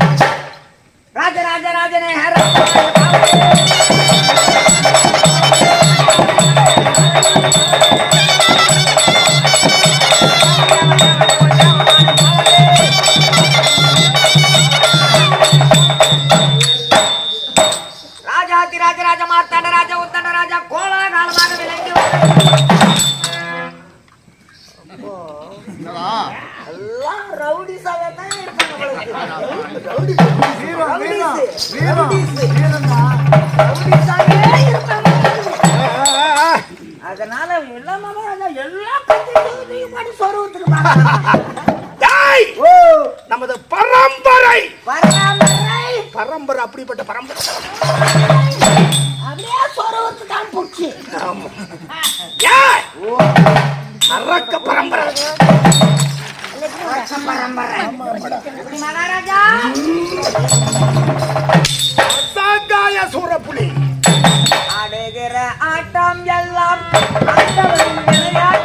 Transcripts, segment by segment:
தெரிகிறதா ராஜ ராஜ ராஜனே ராஜாதி எல்லாமே எல்லாம் கத்திட்டு பாட்டு சொருவத்துக்கு டேய்! ஓ. நமது பரம்பரை! பரம்பரை. பரம்பரை அப்படிப்பட்ட பரம்பரை. அப்படியே சொருவத்துக்கு தான் போச்சு! அரக்க பரம்பரை. மகாராஜா? சூரப்புலி. ஆட்டம் எல்லாம் ஆண்டவன் விளையாட்டு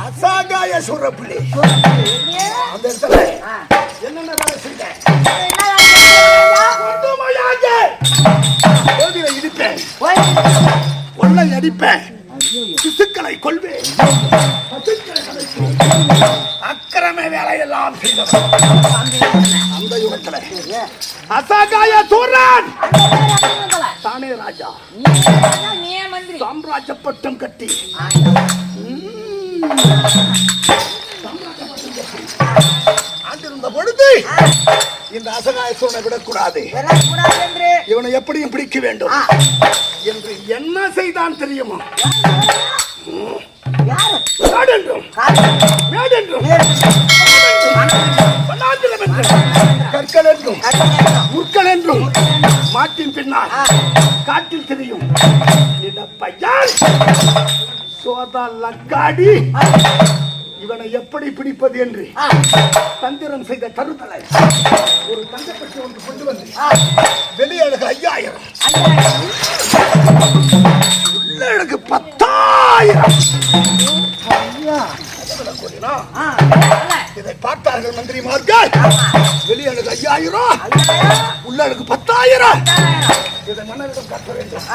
அசகாய சூரப்புலி? அந்த இடத்துல. என்னென்ன வேலை செஞ்சேன் இடிப்பேன். கொள்ளை அடிப்பேன் சிசுக்களை கொள்வேன் அக்கிரம வேலையெல்லாம் எல்லாம் அந்த யுகத்துல அசாகாய சூரன். அந்த தானே ராஜா. சாம்ராஜ்ய பட்டம் கட்டி. சாம்ராஜ்ய பட்டம் கட்டி ஆண்டிருந்த பொழுது இந்த அசகாய சூரனை விடக்கூடாது. இவனை எப்படியும் பிடிக்க வேண்டும். என்று என்ன செய்தான் தெரியுமா. மேடென்றும். என்றும், கற்கள் என்றும். முற்கள் என்றும் மாட்டின் பின்னால் காட்டில் தெரியும். சோதா லக்காடி. இவனை எப்படி பிடிப்பது என்று தந்திரம் செய்த தருதலை ஒரு தங்கப்பட்டி ஒன்று கொண்டு வந்து. வெளியழகு ஐயாயிரம். உள்ளழகு பத்தாயிரம். இதை பார்த்தார்கள் மந்திரிமார்கள் ஆமா. வெளியழகு ஐயாயிரம்? உள்ளழகு பத்தாயிரம். இதை மன்னரிடம் காட்ட வேண்டும்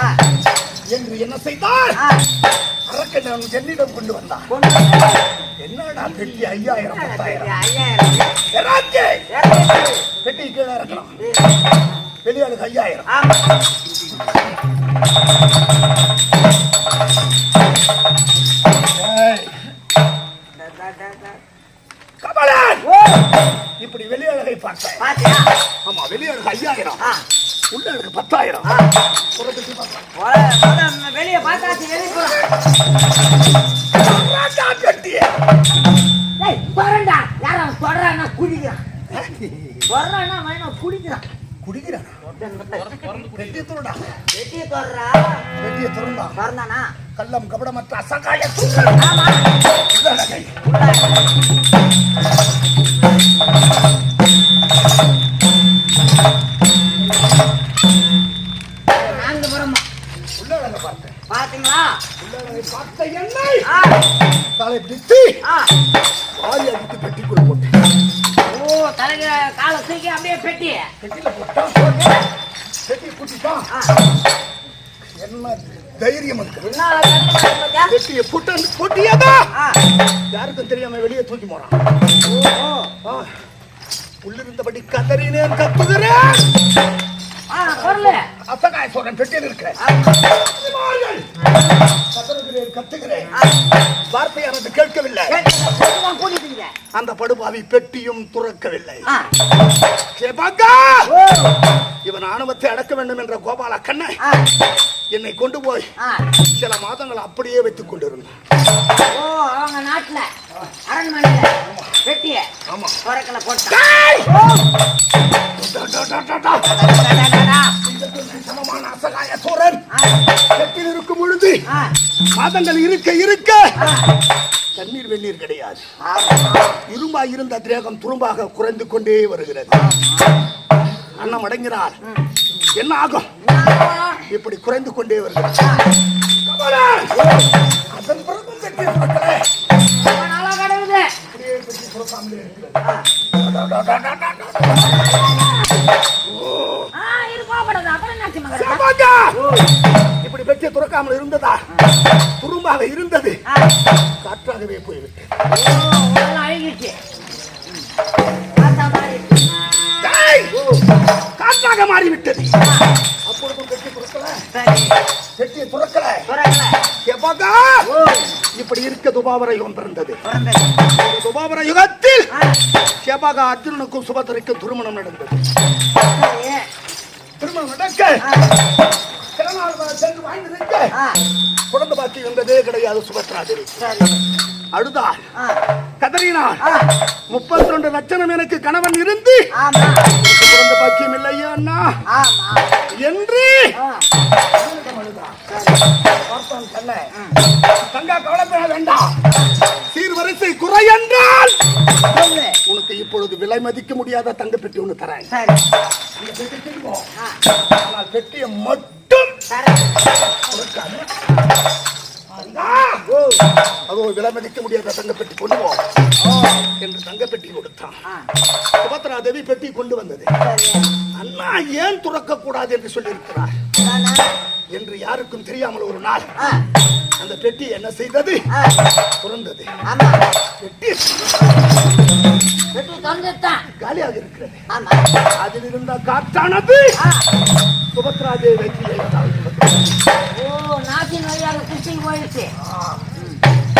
என்று என்ன செய்தார். அரக்கன் என்னிடம் கொண்டு வந்தான். என்னடா பெட்டி ஐயாயிரம் பத்தாயிரம். பெட்டி கீழே இறக்கலாம் வெளியாளுக்கு ஐயாயிரம். கமலன்! இப்படி வெளியாளகை பார்த்தேன்? ஆமா வெளியாளுக்கு ஐயாயிரம். ஆ, உள்ளாளுக்கு பத்தாயிரம். வெளிய பார்த்தாச்சு, வெளிய. டேய், தொடரண்டா. யார் அவன் தொடறான்னா குடிக்கிறான். தொடறான்னா அவன் குடிக்கிறான். குடிக்கிறானா? பெட்டியை துருடா. வெட்டிய தொடரா. பெட்டியை துருண்டா. தொடர்ந்தானா? கள்ளம் கபடமற்ற அசகாய. ஆமா. உள்ள. நான்கு புறமா. உள்ளழகை பார்த்தேன். பாத்தீங்களா பார்த்த ஆ, தலை பிடித்து. வாரி அடித்து பெட்டிக்குள் போட்டேன் ஓ தலைக்கு காலை தூக்கி அப்படியே பெட்டி பெட்டியில போட்டான் பெட்டி குட்டிட்டான். என்ன தைரியம் இருக்கு? பெட்டியை புட்டு பூட்டியதா. யாருக்கும் தெரியாம வெளியே தூக்கி போறான். உள்ளிருந்தபடி கதறினேன் கத்துகிறேன் அசகாய சொல்றேன் பெட்டியில் இருக்கிறேன். கத்துகிறேன். ஆ. வார்த்தை எனக்கு கேட்கவில்லை. அந்த படுபாவி பெட்டியும் துறக்கவில்லை. இவன் ஆணவத்தை அடக்க வேண்டும் என்ற கோபால கண்ணை. என்னை கொண்டு போய். சில மாதங்கள் அப்படியே வைத்துக் கொண்டிருந்தான். நாட்டுல. அரண்மனையில வெட்டிய குறைக்கல போட்டான் இருக்கும் பொழுது. மாதங்கள் இருக்க. தண்ணீர் வெந்நீர் கிடையாது. இரும்பா இருந்த திரேகம் துரும்பாக குறைந்து கொண்டே வருகிறது. அன்னம் அடங்கினால் என்ன ஆகும்? இப்படி குறைந்து கொண்டே வருகிறது! அதன் பிறகு சேபாக்கா! இப்படி பெட்டியை துறக்காமல் இருந்ததா துரும்பாக இருந்தது. காற்றாகவே போய்விட்டு ஓ, உடல் அழுகிடுச்சு. பார்த்தா மாறிடுச்சு. டேய்! காற்றாக மாறிவிட்டது அப்பொழுதும் பெட்டி துறக்கல. பெட்டியை துறக்கல குறைக்கல. இப்படி இருக்க துபாவர யுகம் பிறந்தது. துபாவர யுகத்தில் ஆ. சேபாகா அர்ஜுனனுக்கும் சுபத்திரைக்கும் திருமணம் நடந்தது. திருமணம் நடக்க. குழந்தை பாக்கி வந்ததே கிடையாது சுபத்ரா தேவி. சரி. ஆ, முப்பத்தி ரெண்டு லட்சணம் எனக்கு கணவன் இருந்து. குழந்தை பாக்கியம் இல்லையா அண்ணா. என்று கவலைப்பட வேண்டாம். சீர்வரிசை குறை என்றால் உனக்கு இப்பொழுது விலை மதிக்க முடியாத தங்க பெட்டி ஒண்ணு தரேன். பெட்டியை மட்டும் அது ஒரு விலை மதிக்க முடியாத தங்க பெட்டி கொண்டு போ. என்று தங்க பெட்டி கொடுத்தான். சுபத்ரா தேவி பெட்டி கொண்டு வந்தது. அண்ணா ஏன் துறக்க கூடாது என்று சொல்லியிருக்கிறார்? என்று யாருக்கும் தெரியாமல் ஒரு நாள் அந்த பெட்டி என்ன செய்தது? துறந்தது. பெட்டி காலியாக இருக்கிறது. அதில் இருந்த காற்றானது சுபத்ரா தேவி. ஓ நாசி நோயாக குச்சிக்கு போயிடுச்சு.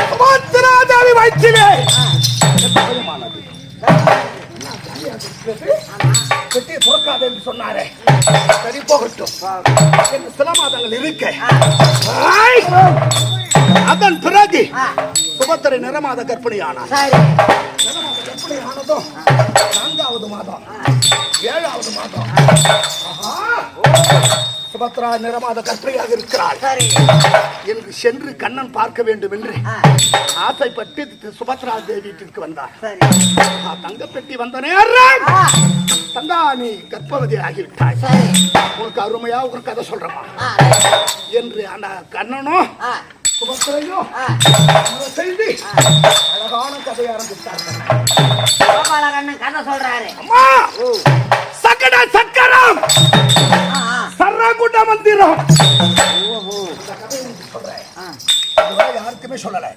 சுபத்ரா தேவி வயிற்றிலே. பெட்டியை துறக்காது என்று சொன்னாரே. சரி போகட்டும். என்று சில மாதங்கள் இருக்க! அதன் பிறகு சுபத்திரை நிறமாத கர்ப்பிணியானார் நான்காவது மாதம் ஏழாவது மாதம். ஆஹா! சுபத்ரா நிறமாத கர்ப்பிணியாக இருக்கிறாள். சரி. என்று சென்று கண்ணன் பார்க்க வேண்டும் என்று ஆசைப்பட்டு சுபத்ரா தேவி வீட்டிற்கு வந்தார் தங்கப்பெட்டி வந்த நேரம் தங்கா நீ கர்ப்பவதி ஆகிவிட்டாய். சரி. உனக்கு அருமையா ஒரு கதை சொல்றமா. என்று அந்த கண்ணனும் சுபத்திரையும் செய்து அழகான கதையை கோபாலகண்ணன் கதை சொல்றாரு. அம்மா சக்கட ஆ, உங்களுக்கு சொல்றேன் இதுவரை யாருக்குமே சொல்லல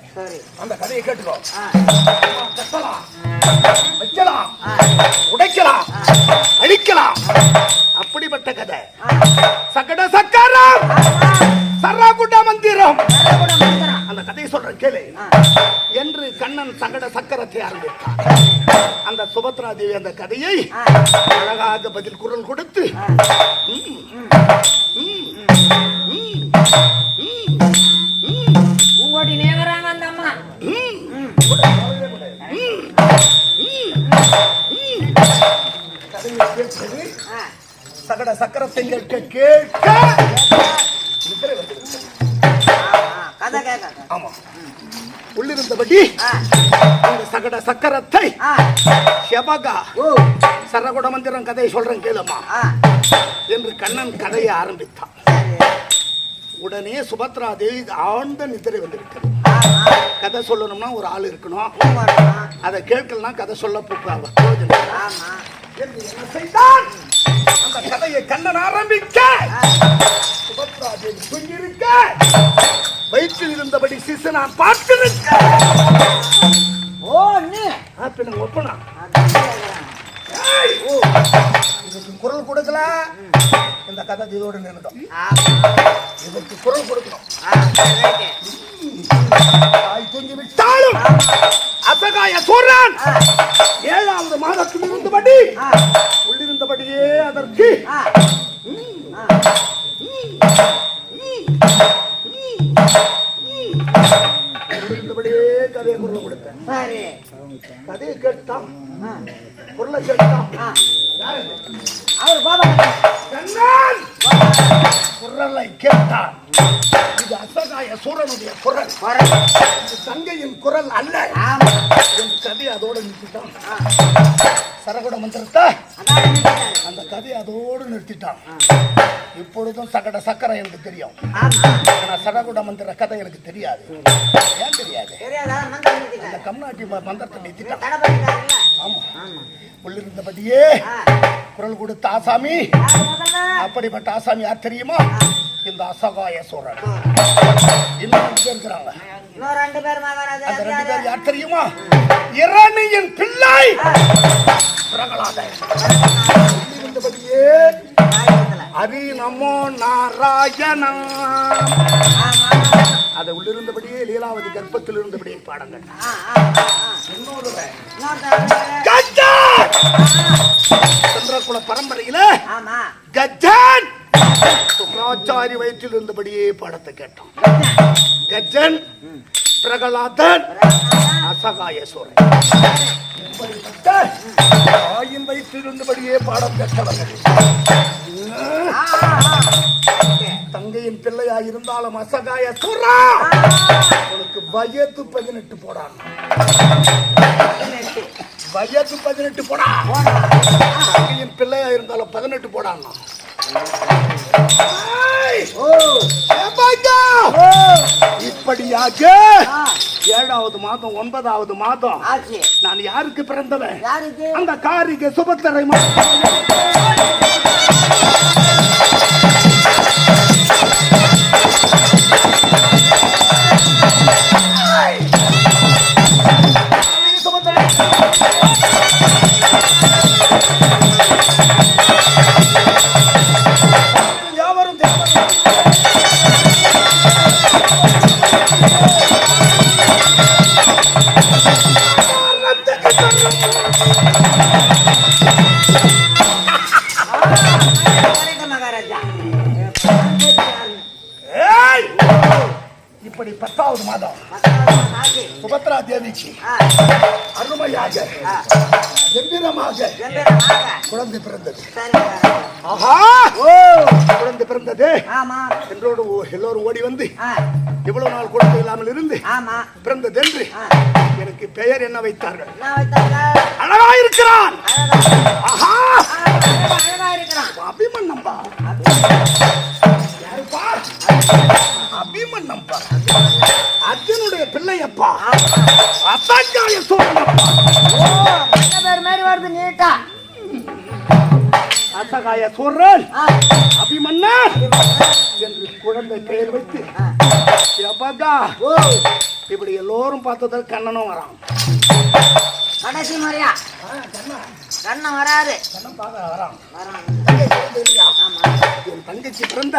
அந்த கதையை கேட்டுக்கோ. கட்டலாம் வைக்கலாம் உடைக்கலாம். அழிக்கலாம். அப்படிப்பட்ட கதை. சக்கட சக்கரம். சர்ரகுண்ட மந்திரம். அந்த கதையை சொல்றேன் கேளு. என்று கண்ணன் சங்கட சக்கரத்தை ஆரம்பித்தார் அந்த சுபத்ரா தேவி அந்த கதையை அழகாக பதில் குரல் கொடுத்து கேட்க ஆமா உள்ளிருந்தபடி ஆ, அந்த சகட சக்கரத்தை செபகா சரகுட மந்திரம் கதையை சொல்றேன் கேளுமா? என்று கண்ணன் கதையை ஆரம்பித்தான். உடனே சுபத்ரா தேவி ஆழ்ந்த நித்திரை வந்துவிட்டது கதை சொல்லணும்னா ஒரு ஆள் இருக்கணும். அதை கேட்கலனா கதை சொல்ல என்று என்ன செய்தான்? அந்த கதையை கண்ணன் ஆரம்பிக்க! சுபத்ரா தேவி தூங்கியிருக்க! வயிற்றில் இருந்தபடி சிசு நான் பார்த்திருக்க! ஓ நீ! ஆ, பின்ன ஒப்பனா. ஏய்! இதுக்கு குரல் கொடுக்கல இந்த கதை இதோடு நின்றுடும் ஆமா. இதற்கு குரல் கொடுக்கணும். தாய் தூங்கி விட்டாலும் அசகாய சூரன் ஏழாவது மாதத்தில் இருந்தபடி உள்ளிருந்தபடியே அதற்கு. உள்ளிருந்தபடியே கதையை குரல் கொடுத்தேன். கதையை கேட்டான். குரலை கேட்டான். அல்ல. என் கதையை அதோட நிறுத்திட்டான். சரகுட மந்திரத்தை. அந்த கதையை அதோடு நிறுத்திட்டான். இப்பொழுதும் சகட சக்கரம் எனக்கு தெரியும். ஆமா. ஆனா சரகுட மந்திர கதை எனக்கு தெரியாது. ஏன் தெரியாது? அந்த. கம்நாட்டி ம- மந்திரத்தை நிறுத்திட்டான். தடை பண்ணிட்டாருல்ல? ஆமா. ஆமா. உள்ளிருந்தபடியே குரல் கொடுத்த ஆசாமி? அப்படிப்பட்ட ஆசாமி யார் தெரியுமா? இந்த அசகாய சூரன் ஓ, இன்னும் ரெண்டு பேர் இருக்கிறாங்க? ரெண்டு பேர் மகாராஜா அந்த ரெண்டு? பேர் யார் தெரியுமா? இரணியின் பிள்ளை. ஹரி நமோ நாராயணா. அதை உள்ளிருந்தபடியே லீலாவதி கர்ப்பத்தில் இருந்தபடியே பாடங்கள். சந்திரகுல பரம்பரையில ஆமா. கஜான்! சுப்ரா வயிற்றில் இருந்தபடியே பாடத்தை கேட்டோம் கஜன் பிரகலாதன் அசகாயசுரன் இப்படிப்பட்ட தாயின் வயிற்றில் இருந்தபடியே பாடம் கேட்டவர்கள். தங்கையின் பிள்ளையா இருந்தாலும் அசகாய சுரா உனக்கு வயது பதினெட்டு போடான். வயது பதினெட்டு போடா. தங்கையின் பிள்ளையா இருந்தாலும் பதினெட்டு போடான். இப்படியாக ஏழாவது மாதம் ஒன்பதாவது மாதம். நான் யாருக்கு பிறந்தவன்? யாருக்கு? அந்த காரிகை சுபத்தரை மா- இப்படி பத்தாவது மாதம். சுபத்ரா தேவிக்கு அருமையாக கம்பீரமாக. குழந்தை பிறந்தது. ஆஹா! குழந்தை பிறந்தது. என்றோடு எல்லோரும் ஓடி வந்து இவ்வளவு நாள் குழந்தை இல்லாமல் இருந்து ஆமா. பிறந்தது என்று. எனக்கு பெயர் என்ன வைத்தார்கள்? அழகா இருக்கிறான். அபிமன்னம்பா யாருப்பா? அபிமன்னம்பா அர்ஜுனுடைய பிள்ளையப்பா. அத்தாச்சாரிய சோழனப்பா. ஓ, பேர் மாதிரி வருது நீட்டா. அசகாய சூரன் ஆ, அபிமன்னன் என்று குழந்தை பெயர் வைத்து. எப்பதா இப்படி எல்லோரும் பார்த்ததில் கண்ணனும் வரான். கடைசி முறையா? கண்ணன் வராது கண்ணன் பார்க்க வரான். வரான். ஆமா. என் தங்கச்சி பிறந்த.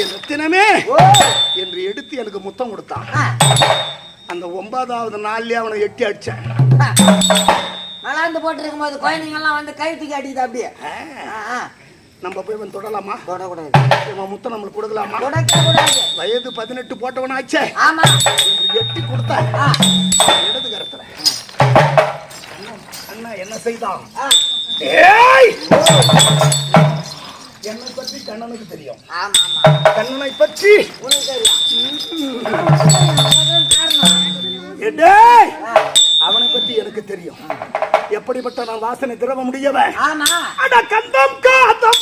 என் ரத்தினமே என்று எடுத்து எனக்கு முத்தம் கொடுத்தான். அந்த ஒன்பதாவது நாள்லயே அவனை எட்டி அடிச்சேன். மலாந்து போட்டிருக்கும் போது குழந்தைங்க எல்லாம் வந்து கை தூக்கி அடிக்குது அப்படியே. நம்ம போய் இவன் தொடலாமா? தொடக்கூடாது. இவன் முத்தம் நம்மளுக்கு கொடுக்கலாமா? தொடக்க கூடாது வயது பதினெட்டு போட்டவனாச்சே. ஆமா. என்று எட்டி கொடுத்த இடது கரத்துல. அண்ணா என்ன செய்தான்! என்னை பற்றி கண்ணனுக்கு தெரியும். ஆமா ஆமா கண்ணனை பற்றி. அவனை பற்றி எனக்கு தெரியும். எப்படிப்பட்ட நான் வாசனை திரவ முடியவன்? ஆமா. அட கந்தம் காத்தம்